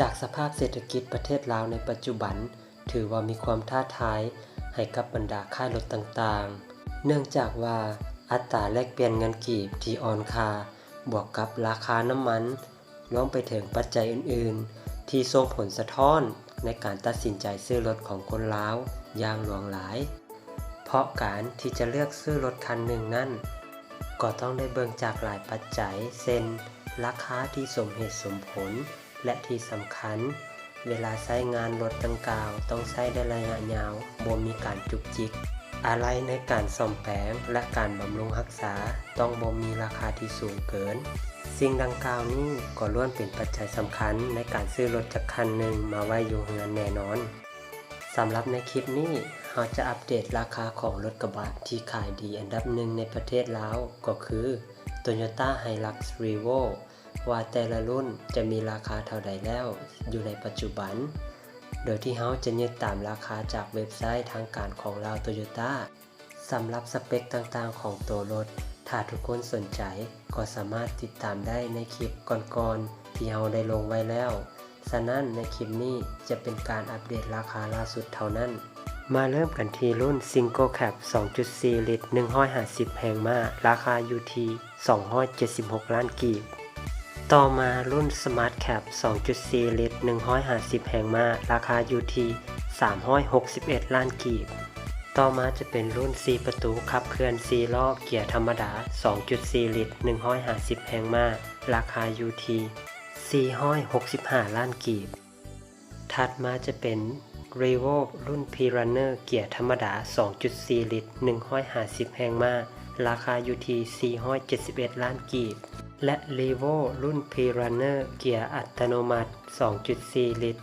จากสภาพเศรษฐกิจประเทศลาวในปัจจุบัน ถือว่ามีความท้าทายให้กับบรรดาค่ายรถต่างๆ เนื่องจากว่าอัตราแลกเปลี่ยนเงินกีบที่อ่อนค่าบวกกับราคาน้ำมันรวมไปถึงปัจจัยอื่นๆ ที่ส่งผลสะท้อนในการตัดสินใจซื้อรถของคนลาวอย่างหลวงหลาย เพราะการที่จะเลือกซื้อรถคันหนึ่งนั้นก็ต้องได้เบิ่งจากหลายปัจจัย เช่น ราคาที่สมเหตุสมผล และที่สำคัญ เวลาใช้งานรถดังกล่าว ต้องใช้ได้ระยะยาวบ่มีการจุกจิก อะไรในการซ่อมแปลงและการบำรุงรักษาต้องบ่มีราคาที่สูงเกิน สิ่งดังกล่าวนี้ก็ล้วนเป็นปัจจัยสำคัญในการซื้อรถจากคันหนึ่งมาไว้อยู่เฮือนแน่นอนสำหรับในคลิปนี้เราจะอัปเดตราคาของรถกระบะที่ขายดีอันดับหนึ่งในประเทศลาวก็คือ Toyota Hilux Revo ว่าแต่ละรุ่นจะมีราคาเท่าใดแล้ว อยู่ในปัจจุบัน โดยที่เราจะยึดตามราคาจากเว็บไซต์ทางการของลาว Toyota สำหรับสเปคต่างๆ ของตัวรถ ถ้าทุกคนสนใจก็สามารถติดตามได้ในคลิปก่อนๆที่เราได้ลงไว้แล้ว ฉะนั้นในคลิปนี้จะเป็นการอัปเดตราคาล่าสุดเท่านั้น มาเริ่มกันที่รุ่น Single Cab 2.4 ลิตร 150แพงมาราคาอยู่ที่ 276 ล้านกีบ ต่อมารุ่น Smart Cab 2.4 ลิตร 150แพงมาราคาอยู่ที่ 361 ล้านกีบ ต่อมาจะเป็นรุ่น 4 ประตูขับเคลื่อน 4 ล้อเกียร์ธรรมดา 2.4 ลิตร 150แพงมาราคาอยู่ที่465 ล้านกีบ ถัดมาจะเป็น r e v o รุ่น p r u n n e r เกียร์ธรรมดา 2.4 ลิตร 150แพงมาราคาอยู่ที่471 ล้านกีบ และ r e v o รุ่น p r u n n e r เกียร์อัตโนมัติ 2.4 ลิตร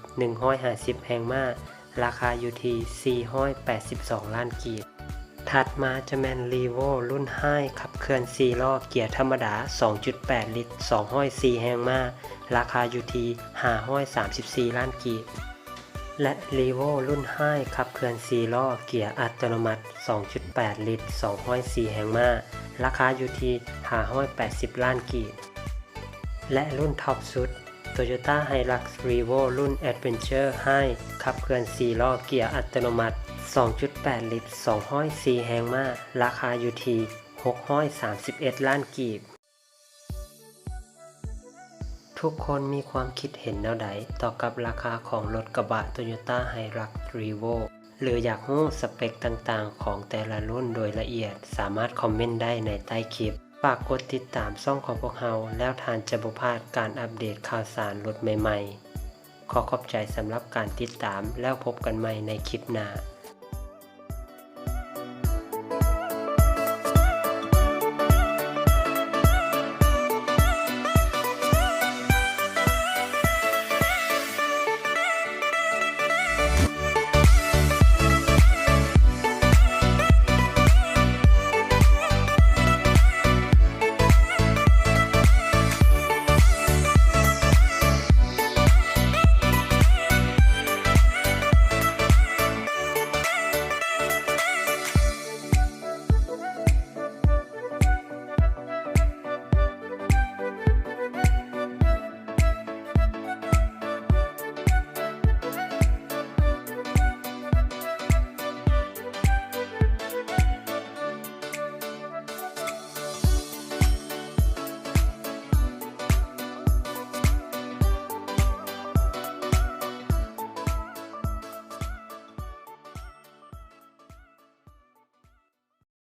150แพงมาราคาอยู่ที่ 482 ล้านกีบ ถัดมาจะแมน r e v o รุ่นไฮขับเคลื่อน 4 ล้อเกียร์ธรรมดา 2.8 ลิตร 204 แฮงมาราคาอยู่ที่534 ล้านกีบและ r e v o รุ่นไฮขับเคลื่อน 4 ล้อ เกียร์อัตโนมัติ 2.8 ลิตร 204 แฮงมา ราคาอยู่ที่580 ล้านกีบ และรุ่นท็อปสุด Toyota Hilux Revo รุ่น Adventure High ขับเคลื่อน 4 ล้อเกียร์อัตโนมัติ 2.8 ลิตร204แฮงมาราคาอยู่ที่631 ล้านกีบ ทุกคนมีความคิดเห็นแนวใดต่อกับราคาของรถกระบะ Toyota Hilux Revo หรืออยากรู้สเปคต่างๆ ของแต่ละรุ่นโดยละเอียด สามารถคอมเมนต์ได้ในใต้คลิป ฝากกดติดตามช่องของพวกเราแล้วทานจะบ่พลาดการอัปเดตข่าวสารรถใหม่ๆ ขอขอบใจสำหรับการติดตามแล้วพบกันใหม่ในคลิปหน้า